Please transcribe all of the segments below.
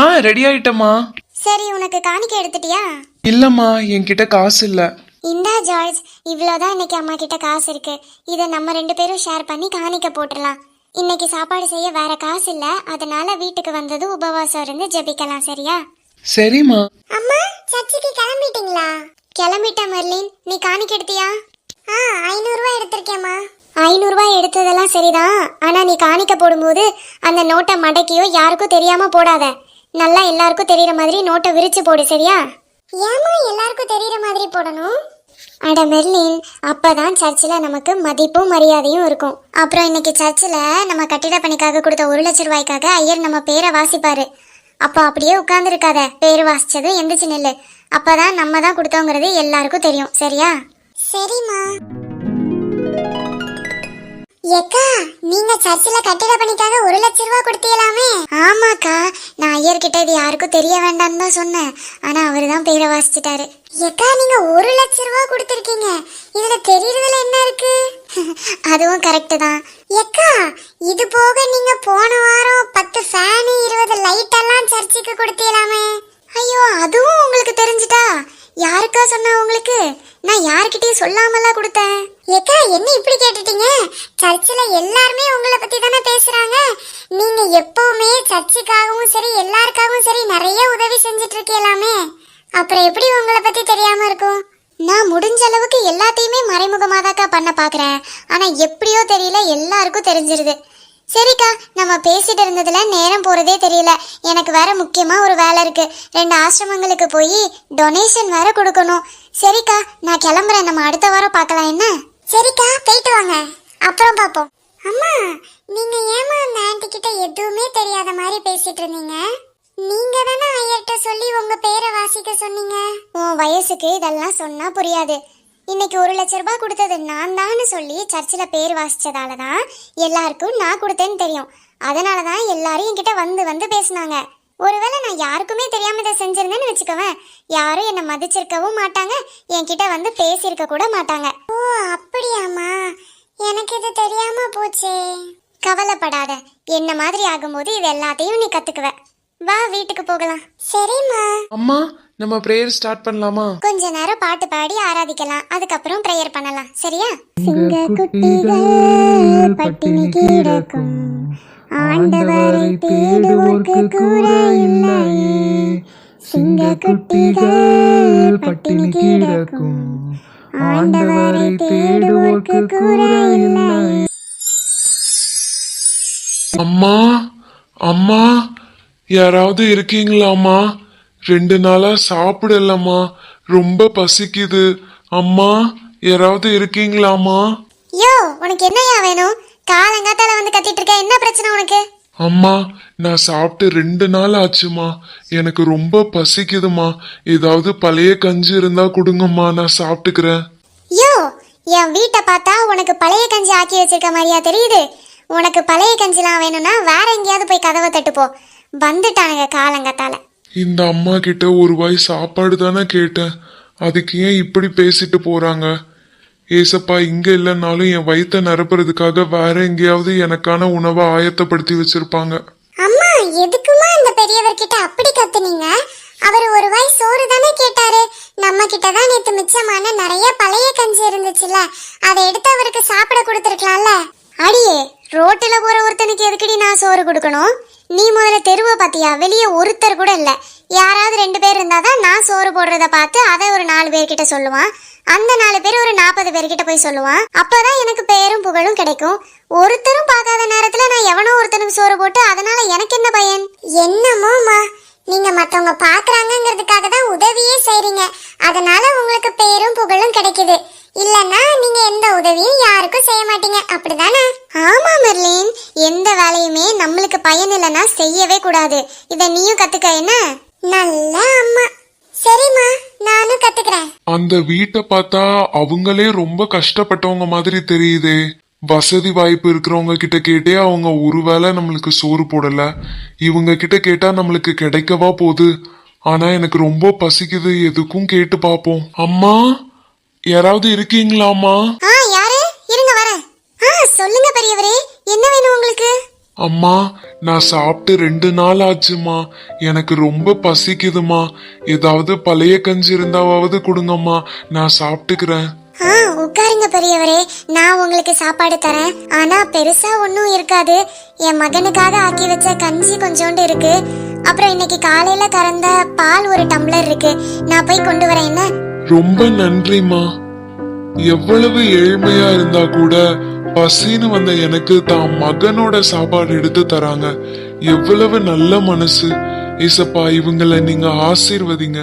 ஆ ready ஆயிட்டம்மா. சரி உனக்கு காணிக்கை எடுத்துட்டியா? இல்லம்மா என்கிட்ட காசு இல்ல. இந்தா ஜார்ஜ் இவ்வளோதான் இன்னைக்கு அம்மா கிட்ட காசு இருக்கு. இதை நம்ம ரெண்டு பேரும் ஷேர் பண்ணி காணிக்க போட்டுடலாம். இன்னைக்கு சாப்பாடு செய்ய வேற காசு இல்ல. அதனால வீட்டுக்கு வந்தது உபவாசம் இருந்து ஜெபிக்கலாம் சரியா? சரிம்மா. அம்மா சர்ச்சுக்கு கிளம்பிட்டீங்களா? கிளம்பிட்டேன் மெர்லின். நீ காணிக்க எடுத்தியா? ஆ ஐநூறுரூவா எடுத்திருக்கேம்மா. ஐநூறுரூவா எடுத்ததெல்லாம் சரிதான். ஆனா நீ காணிக்க போடும்போது அந்த நோட்டை மடக்கியோ யாருக்கும் தெரியாம போடாத. நல்லா எல்லாருக்கும் தெரியற மாதிரி நோட்டை விரிச்சு போடு சரியா? ஏமா எல்லாருக்கும் தெரியற மாதிரி போடணும்? அட மெர்லின் அப்பதான் சர்ச்சில் நமக்கு மதிப்பும் மரியாதையும் இருக்கும். அப்புறம் இன்னைக்கு சர்ச்சில் நம்ம கட்டிட பணிக்காக கொடுத்த ஒரு லட்ச ரூபாய்க்காக ஐயர் நம்ம பேரை வாசிப்பாரு. அப்போ அப்படியே உட்கார்ந்துருக்காத பேர் வாசிச்சதும் எந்திரிச்சு நில்லு. அப்பதான் நம்ம தான் கொடுத்தோங்கிறது எல்லாருக்கும் தெரியும் சரியா? சரிம்மா. ஏக்கா நீங்க சர்ச்சில் கட்டிட பணிக்காக ஒரு லட்ச ரூபா கொடுத்தீங்களாமே? நான் ஐயர்கிட்ட இது யாருக்கும் தெரிய வேண்டாம்னு தான் சொன்னேன். ஆனா அவரு தான் பேரை வாசிச்சிட்டாரு. எக்கா நீங்க ஒரு லட்ச ரூபா கொடுத்துருக்கீங்க. இதுல தெரியறதுல என்ன இருக்கு? அதுவும் கரெக்ட் தான். ஏக்கா இது போக நீங்க போன வாரம் பத்து ஃபேனு இருபது லைட் எல்லாம் சர்ச்சுக்கு கொடுத்தீங்களாமே. ஐயோ அதுவும் உங்களுக்கு தெரிஞ்சிட்டா யாருக்கா சொன்னா உங்களுக்கு? நான் யார்கிட்டயும் சொல்லாமலாம் கொடுத்தேன். ஏக்கா என்ன இப்படி கேட்டுட்டீங்க? சர்ச்சில் எல்லாருமே உங்களை பத்தி தானே பேசுறாங்க. நீங்க எப்பவுமே சர்ச்சுக்காகவும் சரி எல்லாருக்காகவும் சரி நிறைய உதவி செஞ்சுட்டு அப்புறம் எப்படி உங்களை பத்தி தெரியாம இருக்கும்? நான் முடிஞ்ச அளவுக்கு எல்லாத்தையுமே மறைமுகமாதாக்கா பண்ண பார்க்குறேன் ஆனால் எப்படியோ தெரியல எல்லாருக்கும் தெரிஞ்சிருது. சரிக்கா நம்ம பேசிட்டு இருந்ததுல நேரம் போறதே தெரியல. எனக்கு வேற முக்கியமா ஒரு வேலை இருக்கு. ரெண்டு ஆசிரமங்களுக்கு போய் டொனேஷன் வேற கொடுக்கணும். சரிக்கா நான் கிளம்புறேன். நம்ம அடுத்த வாரம் பார்க்கலாம் என்ன? சரிக்கா போயிட்டு வாங்க. அப்புறம் பார்ப்போம். அம்மா நீங்க ஏமா அந்த ஆண்டி கிட்ட எதுவுமே தெரியாத மாதிரி பேசிட்டு இருந்தீங்க? நீங்க தானே ஐயர்கிட்ட சொல்லி உங்க பேரை வாசிக்க சொன்னீங்க? உன் வயசுக்கு இதெல்லாம் சொன்னா புரியாது. இன்னைக்கு ஒரு லட்ச ரூபாய் கொடுத்தது நான் தான்னு சொல்லி சர்ச்சில் பேர் வாசித்ததால தான் எல்லாருக்கும் நான் கொடுத்தேன்னு தெரியும். அதனால தான் எல்லாரும் என்கிட்ட வந்து வந்து பேசுனாங்க. ஒருவேளை நான் யாருக்குமே தெரியாம இதை செஞ்சிருந்தேன்னு வச்சுக்கோவேன். யாரும் என்னை மதிச்சிருக்கவும் மாட்டாங்க. என்கிட்ட வந்து பேசியிருக்க கூட மாட்டாங்க. ஓ அப்படியாம்மா. எனக்கு இது தெரியாம போச்சே. கவலைப்படாத. என்ன மாதிரி ஆகும்போது இது எல்லாத்தையும் நீ கத்துக்குவ. வா வீட்டுக்கு போகலாம். சரிம்மா. அம்மா நம்ம பிரேயர் ஸ்டார்ட் பண்ணலாமா? கொஞ்ச நேரம் பாட்டு பாடி ஆராதிக்கலாம். அதுக்கப்புறம் ப்ரேயர் பண்ணலாம். சரியா? சிங்க குட்டிகள் பட்டினி கிடக்கும். ஆண்டவரை தேடுவோர்க்கு கூரை இல்லையே. சிங்க குட்டிகள் பட்டினி கிடக்கும். ஆண்டவரை தேடுவோர்க்கு கூரை இல்லை அம்மா அம்மா யாராவது இருக்கீங்களாம்மா? ரெண்டு நாளா சாப்பிடலம்மா. ரொம்ப பசிக்குது. அம்மா யாராவது இருக்கீங்களாம்மா? யோ உனக்கு என்னையா வேணும்? காலங்காத்தால வந்து கத்திட்டு இருக்க என்ன பிரச்சனை உனக்கு? அம்மா நான் சாப்பிட்டு ரெண்டு நாள் ஆச்சுமா எனக்கு ரொம்ப பசிக்குதுமா ஏதாவது பழைய கஞ்சி இருந்தா கொடுங்கம்மா நான் சாப்பிட்டுக்கிறேன். யோ என் வீட்டை பார்த்தா உனக்கு பழைய கஞ்சி ஆக்கி வச்சிருக்க மாதிரியா தெரியுது. உனக்கு பழைய கஞ்சிலாம் வேணும்னா வேற எங்கேயாவது போய் கதவை தட்டுப்போ. வந்துட்டானுங்க காலங்கத்தால. இந்த அம்மா கிட்ட ஒரு வாய் சாப்பாடு தானே கேட்டேன். அதுக்கு ஏன் இப்படி பேசிட்டு போறாங்க? ஏசப்பா இங்க இல்லைன்னாலும் என் வயித்தை நிரப்புறதுக்காக வேற எங்கேயாவது எனக்கான உணவை ஆயத்தப்படுத்தி வச்சிருப்பாங்க. அம்மா எதுக்குமா இந்த பெரியவர்கிட்ட அப்படி கத்துனீங்க? அவர் ஒரு வாய் சோறு தானே கேட்டாரு நம்ம கிட்ட தான் நேத்து மிச்சமான நிறைய பழைய கஞ்சி இருந்துச்சுல்ல அதை எடுத்து அவருக்கு சாப்பிட கொடுத்துருக்கலாம்ல அடியே ரோட்டுல போற ஒருத்தனுக்கு எதுக்குடி நான் சோறு கொடுக்கணும். நீ முதல்ல தெருவை பாத்தியா? வெளியே ஒருத்தர் கூட இல்ல. யாராவது ரெண்டு பேர் இருந்தாதான் நான் சோறு போடுறத பார்த்து அதை ஒரு நாலு பேர்கிட்ட சொல்லுவான். அந்த நாலு பேர் ஒரு நாற்பது பேர்கிட்ட போய் சொல்லுவான். அப்போதான் எனக்கு பெயரும் புகழும் கிடைக்கும். ஒருத்தரும் பார்க்காத நேரத்துல நான் எவனோ ஒருத்தனுக்கு சோறு போட்டு அதனால எனக்கு என்ன பயன்? என்னமோமா நீங்க மத்தவங்க பாக்குறாங்கங்கிறதுக்காக தான் உதவியே செய்றீங்க. அதனால உங்களுக்கு பெயரும் புகழும் கிடைக்குது. இல்லைன்னா நீங்க எந்த உதவியும் யாருக்கும் செய்ய மாட்டீங்க. அப்படிதானே? ஆமா மெர்லின். எந்த வேலையுமே நம்மளுக்கு பயன் இல்லைன்னா செய்யவே கூடாது. இத நீயும் கத்துக்க என்ன? நல்ல அம்மா. சரிம்மா நானும் கத்துக்கிறேன். அந்த வீட்டை பார்த்தா அவங்களே ரொம்ப கஷ்டப்பட்டவங்க மாதிரி தெரியுதே. வசதி வாய்ப்பு இருக்கிறவங்க கிட்ட கேட்டே அவங்க ஒருவேளை நம்மளுக்கு சோறு போடல. இவங்க கிட்ட கேட்டா நம்மளுக்கு கிடைக்கவா போகுது. ஆனா எனக்கு ரொம்ப பசிக்குது. எதுக்கும் கேட்டு பாப்போம் அம்மா யாராவது இருக்கீங்களாம்மா ஆ யாரு இருங்க வரேன் ஆ சொல்லுங்க பெரியவரே. என்ன வேணும் உங்களுக்கு? அம்மா நான் சாப்பிட்டு ரெண்டு நாள் ஆச்சுமா எனக்கு ரொம்ப பசிக்குதுமா ஏதாவது பழைய கஞ்சி இருந்தாவது கொடுங்கம்மா. நான் சாப்பிட்டுக்கிறேன். ஆ உட்காருங்க பெரியவரே. நான் உங்களுக்கு சாப்பாடு தரேன். ஆனா பெருசா ஒன்றும் இருக்காது. என் மகனுக்காக ஆக்கி வச்ச கஞ்சி கொஞ்சோண்டு இருக்கு. அப்புறம் இன்னைக்கு காலையில கறந்த பால் ஒரு டம்ளர் இருக்கு. நான் போய் கொண்டு வரேன் என்ன? ரொம்ப நன்றிம்மா. எவ்வளவு ஏழ்மையா இருந்தா கூட பசின்னு வந்த எனக்கு தான் மகனோட சாப்பாடு எடுத்து தராங்க. எவ்வளவு நல்ல மனசு. ஏசப்பா இவங்கள நீங்க ஆசீர்வதிங்க.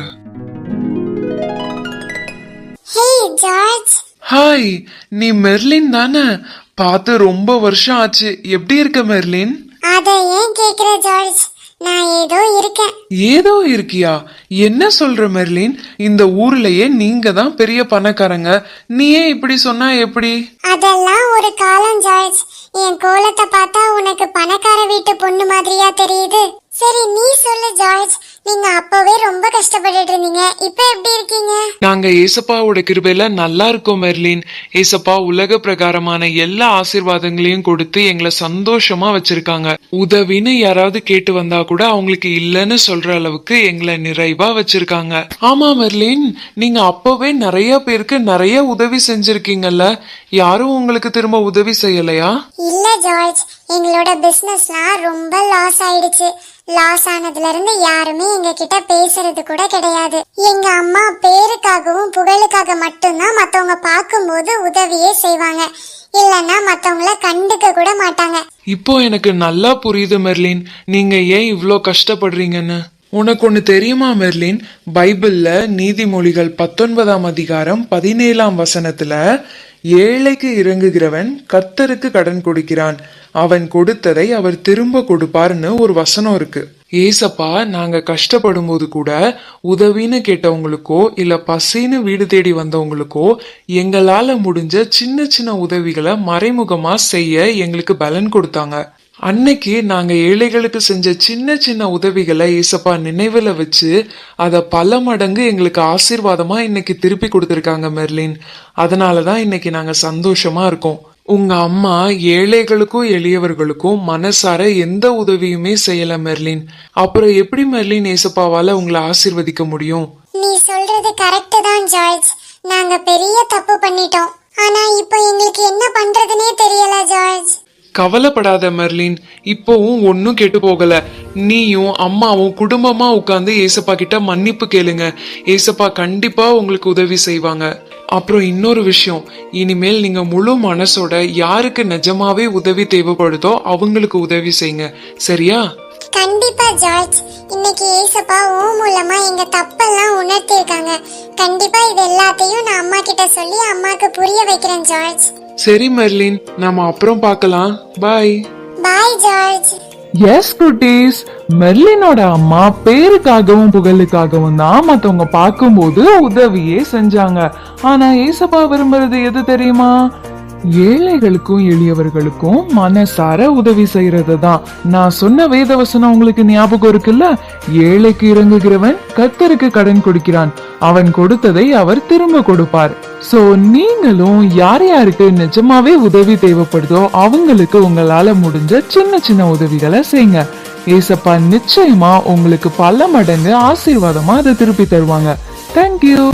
ஹே ஜார்ஜ் ஹாய் நீ மெர்லின் தானே? பார்த்து ரொம்ப வருஷம் ஆச்சு. எப்படி இருக்க மெர்லின்? அதை ஏன் கேக்குற ஜார்ஜ் நான் ஏதோ இருக்கேன். ஏதோ இருக்கியா? என்ன சொல்ற மெர்லின்? இந்த ஊர்லயே நீங்க தான் பெரிய பணக்காரங்க. நீ ஏன் இப்படி சொன்னா எப்படி? அதெல்லாம் ஒரு காலம் ஜார்ஜ். என் கோலத்தை பார்த்தா உனக்கு பணக்கார வீட்டு பொண்ணு மாதிரியா தெரியுது. சரி நீ சொல்லு ஜார்ஜ். நீங்க அப்பவே ரொம்ப கஷ்டப்பட்டுட்டு இருந்தீங்க. இப்ப எப்படி இருக்கீங்க? நாங்க ஏசப்பாவோட கிருபையில நல்லா இருக்கோம் மெர்லின். ஏசப்பா உலக பிரகாரமான எல்லா ஆசீர்வாதங்களையும் கொடுத்து எங்களை சந்தோஷமா வச்சிருக்காங்க. உதவின்னு யாராவது கேட்டு வந்தா கூட அவங்களுக்கு இல்லைன்னு சொல்ற அளவுக்கு எங்களை நிறைவா வச்சிருக்காங்க. ஆமா மெர்லின். நீங்க அப்பவே நிறைய பேருக்கு நிறைய உதவி செஞ்சிருக்கீங்கல்ல. யாரும் உங்களுக்கு திரும்ப உதவி செய்யலையா? இல்ல ஜார்ஜ். எங்களோட பிசினஸ்லாம் ரொம்ப லாஸ் ஆயிடுச்சு. லாஸ் ஆனதுல இருந்து யாருமே எங்க கிட்ட பேசுறது கூட கிடையாது. எங்க அம்மா பேருக்காகவும் புகழுக்காக மட்டும்தான் மத்தவங்க பார்க்கும்போது உதவியே செய்வாங்க. இல்லைன்னா மத்தவங்கள கண்டுக்க கூட மாட்டாங்க. இப்போ எனக்கு நல்லா புரியுது மெர்லின். நீங்க ஏன் இவ்ளோ கஷ்டப்படுறீங்கன்னு? உனக்கு ஒண்ணு தெரியுமா மெர்லின்? பைபிள்ல நீதிமொழிகள் பத்தொன்பதாம் அதிகாரம் பதினேழாம் வசனத்துல ஏழைக்கு இறங்குகிறவன் கர்த்தருக்கு கடன் கொடுக்கிறான். அவன் கொடுத்ததை அவர் திரும்ப கொடுப்பார்னு ஒரு வசனம் இருக்கு. ஏசப்பா நாங்க கஷ்டப்படும் போது கூட உதவின்னு கேட்டவங்களுக்கோ இல்ல பசின்னு வீடு தேடி வந்தவங்களுக்கோ எங்களால முடிஞ்ச சின்ன சின்ன உதவிகளை மறைமுகமா செய்ய எங்களுக்கு பலன் கொடுத்தாங்க. அன்னைக்கு நாங்க ஏழைகளுக்கு செஞ்ச சின்ன சின்ன உதவிகளை ஏசப்பா நினைவுல வச்சு அத பல மடங்கு எங்களுக்கு ஆசீர்வாதமா இன்னைக்கு திருப்பி கொடுத்திருக்காங்க மெர்லின். அதனாலதான் இன்னைக்கு நாங்க சந்தோஷமா இருக்கோம். உங்க அம்மா ஏழைகளுக்கும் எளியவர்களுக்கும் மனசார எந்த உதவியுமே செய்யல மெர்லின். அப்புறம் எப்படி மெர்லின் ஏசப்பாவால உங்களை ஆசீர்வதிக்க முடியும்? நீ சொல்றது கரெக்ட் தான் ஜார்ஜ். நாங்க பெரிய தப்பு பண்ணிட்டோம். ஆனா இப்போ எங்களுக்கு என்ன பண்றதுனே தெரியல ஜார்ஜ். கவலைப்படாத மெர்லின். இப்போவும் ஒன்னும் கெட்டு போகல. நீயும் அம்மாவும் குடும்பமா உட்கார்ந்து ஏசப்பா கிட்ட மன்னிப்பு கேளுங்க. ஏசப்பா கண்டிப்பா உங்களுக்கு உதவி செய்வாங்க. அப்புறம் இன்னொரு விஷயம். இனிமேல் நீங்க முழு மனசோட யாருக்கு நிஜமாவே உதவி தேவைப்படுதோ அவங்களுக்கு உதவி செய்யுங்க. சரியா? கண்டிப்பா ஜார்ஜ். இன்னைக்கு ஏசப்பா ஓ மூலமா எங்க தப்பெல்லாம் உணர்த்திருக்காங்க கண்டிப்பா இது எல்லாத்தையும் நான் அம்மா கிட்ட சொல்லி அம்மாக்கு புரிய வைக்கிறேன் ஜார்ஜ். சரி மெர்லின். நாம அப்புறம் பார்க்கலாம். பாய். பாய் ஜார்ஜ். எஸ் குட்டீஸ் மெர்லினோட அம்மா பேருக்காகவும் புகழுக்காகவும் தான் மத்தவங்க பார்க்கும்போது உதவியே செஞ்சாங்க. ஆனா ஏசப்பா விரும்புறது எது தெரியுமா? ஏழைகளுக்கும் எளியவர்களுக்கும் மனசார உதவி செய்யறது தான் நான் சொன்ன வேதவசனம் உங்களுக்கு ஞாபகம் இருக்குல்ல? ஏழைக்கு இறங்குகிறவன் கத்தருக்கு கடன் கொடுக்கிறான். அவன் கொடுத்ததை அவர் திரும்ப கொடுப்பார். சோ நீங்களும் யார் யாருக்கு நிஜமாவே உதவி தேவைப்படுதோ அவங்களுக்கு உங்களால முடிஞ்ச சின்ன சின்ன உதவிகளை செய்யுங்க ஏசப்பா நிச்சயமா உங்களுக்கு பல மடங்கு ஆசீர்வாதமா அதை திருப்பி தருவாங்க. தேங்க்யூ